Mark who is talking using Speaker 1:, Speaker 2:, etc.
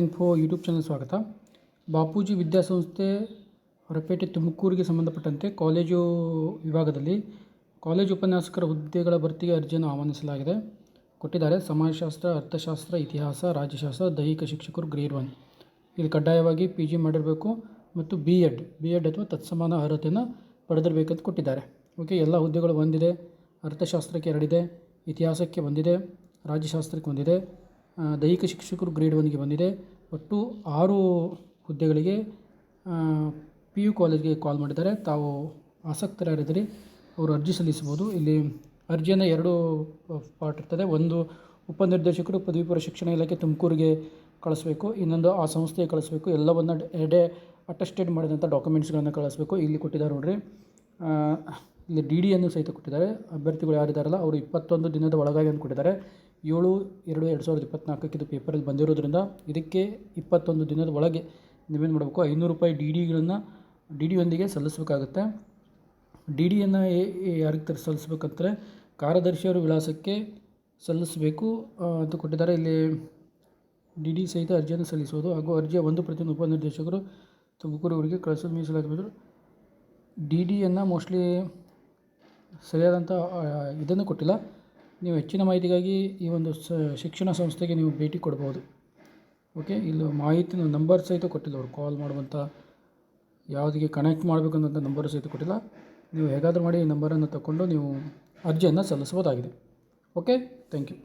Speaker 1: Info YouTube channel ಸ್ವಾಗತ. ಬಾಪೂಜಿ ವಿದ್ಯಾಸಂಸ್ಥೆ ಹೊರಪೇಟೆ ತುಮಕೂರಿಗೆ ಸಂಬಂಧಪಟ್ಟಂತೆ ಕಾಲೇಜು ವಿಭಾಗದಲ್ಲಿ ಕಾಲೇಜು ಉಪನ್ಯಾಸಕರ ಹುದ್ದೆಗಳ ಭರ್ತಿಗೆ ಅರ್ಜಿಯನ್ನು ಆಹ್ವಾನಿಸಲಾಗಿದೆ. ಕೊಟ್ಟಿದ್ದಾರೆ, ಸಮಾಜಶಾಸ್ತ್ರ, ಅರ್ಥಶಾಸ್ತ್ರ, ಇತಿಹಾಸ, ರಾಜ್ಯಶಾಸ್ತ್ರ, ದೈಹಿಕ ಶಿಕ್ಷಕರು ಗ್ರೇಡ್ ಒನ್. ಇಲ್ಲಿ ಕಡ್ಡಾಯವಾಗಿ ಪಿ ಜಿ ಮಾಡಿರಬೇಕು ಮತ್ತು ಬಿ ಎಡ್ ಬಿ ಎಡ್ ಅಥವಾ ತತ್ಸಮಾನ ಅರ್ಹತೆಯನ್ನು ಪಡೆದಿರಬೇಕಂತ ಕೊಟ್ಟಿದ್ದಾರೆ. ಓಕೆ, ಎಲ್ಲ ಹುದ್ದೆಗಳು ಒಂದಿದೆ, ಅರ್ಥಶಾಸ್ತ್ರಕ್ಕೆ ಎರಡಿದೆ, ಇತಿಹಾಸಕ್ಕೆ ಒಂದಿದೆ, ರಾಜ್ಯಶಾಸ್ತ್ರಕ್ಕೆ ಒಂದಿದೆ. ದೈಹಿಕ ಶಿಕ್ಷಕರು ಗ್ರೇಡ್ ಒನ್ಗೆ ಬಂದಿದೆ. ಒಟ್ಟು ಆರು ಹುದ್ದೆಗಳಿಗೆ ಪಿ ಯು ಕಾಲೇಜ್ಗೆ ಕಾಲ್ ಮಾಡಿದ್ದಾರೆ. ತಾವು ಆಸಕ್ತರಾಗಿದ್ದರೆ. ಅವರು ಅರ್ಜಿ ಸಲ್ಲಿಸಬಹುದು. ಇಲ್ಲಿ ಅರ್ಜಿಯನ್ನು ಎರಡು ಪಾರ್ಟ್ ಇರ್ತದೆ. ಒಂದು ಉಪನಿರ್ದೇಶಕರು, ಪದವಿ ಪೂರ್ವ ಶಿಕ್ಷಣ ಇಲಾಖೆ ತುಮಕೂರಿಗೆ ಕಳಿಸ್ಬೇಕು. ಇನ್ನೊಂದು ಆ ಸಂಸ್ಥೆಗೆ ಕಳಿಸ್ಬೇಕು. ಎಲ್ಲವನ್ನು ಎಡೆ ಅಟೆಸ್ಟೆಡ್ ಮಾಡಿದಂಥ ಡಾಕ್ಯುಮೆಂಟ್ಸ್ಗಳನ್ನು ಕಳಿಸ್ಬೇಕು. ಇಲ್ಲಿ ಕೊಟ್ಟಿದ್ದಾರೆ ನೋಡ್ರಿ. ಇಲ್ಲಿ ಡಿ ಡಿಯನ್ನು ಸಹಿತ ಕೊಟ್ಟಿದ್ದಾರೆ. ಅಭ್ಯರ್ಥಿಗಳು ಯಾರಿದ್ದಾರಲ್ಲ ಅವರು ಇಪ್ಪತ್ತೊಂದು ದಿನದ ಒಳಗಾಗಿ ಅಂತ ಕೊಟ್ಟಿದ್ದಾರೆ ಏಳು ಎರಡು ಎರಡು ಸಾವಿರದ ಇಪ್ಪತ್ತ್ನಾಲ್ಕಕ್ಕೆ ಇದು ಪೇಪರಲ್ಲಿ ಬಂದಿರೋದ್ರಿಂದ ಇದಕ್ಕೆ ಇಪ್ಪತ್ತೊಂದು ದಿನದ ಒಳಗೆ ನೀವೇನು ಮಾಡಬೇಕು. ಐನೂರು ರೂಪಾಯಿ ಡಿ ಡಿಗಳನ್ನು ಡಿ ಡಿಯೊಂದಿಗೆ ಸಲ್ಲಿಸಬೇಕಾಗುತ್ತೆ. ಡಿ ಡಿಯನ್ನು ಯಾರಿಗೆ ತರ ಸಲ್ಲಿಸ್ಬೇಕಂದ್ರೆ ಕಾರ್ಯದರ್ಶಿಯವರ ವಿಳಾಸಕ್ಕೆ ಸಲ್ಲಿಸಬೇಕು. ಅಂತ ಕೊಟ್ಟಿದ್ದಾರೆ. ಇಲ್ಲಿ ಡಿ ಡಿ ಸಹಿತ ಅರ್ಜಿಯನ್ನು ಸಲ್ಲಿಸುವುದು ಹಾಗೂ ಅರ್ಜಿಯ ಒಂದು ಪ್ರತಿಯೊಂದು ಉಪನಿರ್ದೇಶಕರು ತುಮಕೂರು ಅವರಿಗೆ ಕಳಿಸಲು ಮೀಸಲಾಗಬೇಕು ಡಿ ಡಿಯನ್ನು ಮೋಸ್ಟ್ಲಿ ಸರಿಯಾದಂಥ ಇದನ್ನು ಕೊಟ್ಟಿಲ್ಲ. ನೀವು ಹೆಚ್ಚಿನ ಮಾಹಿತಿಗಾಗಿ ಈ ಒಂದು ಶಿಕ್ಷಣ ಸಂಸ್ಥೆಗೆ ನೀವು ಭೇಟಿ ಕೊಡ್ಬೋದು. ಓಕೆ ಇಲ್ಲಿ ಮಾಹಿತಿ ನಂಬರ್ ಸಹಿತ ಕೊಟ್ಟಿಲ್ಲ ಅವರು ಕಾಲ್ ಮಾಡುವಂಥ ಯಾವುದಕ್ಕೆ ಕನೆಕ್ಟ್ ಮಾಡಬೇಕನ್ನೋಂಥ ನಂಬರ್ ಸಹಿತ ಕೊಟ್ಟಿಲ್ಲ. ನೀವು ಹೇಗಾದರೂ ಮಾಡಿ ಈ ನಂಬರನ್ನು ತಗೊಂಡು ನೀವು ಅರ್ಜಿಯನ್ನು ಸಲ್ಲಿಸ್ಬೋದಾಗಿದೆ ಓಕೆ ಥ್ಯಾಂಕ್ ಯು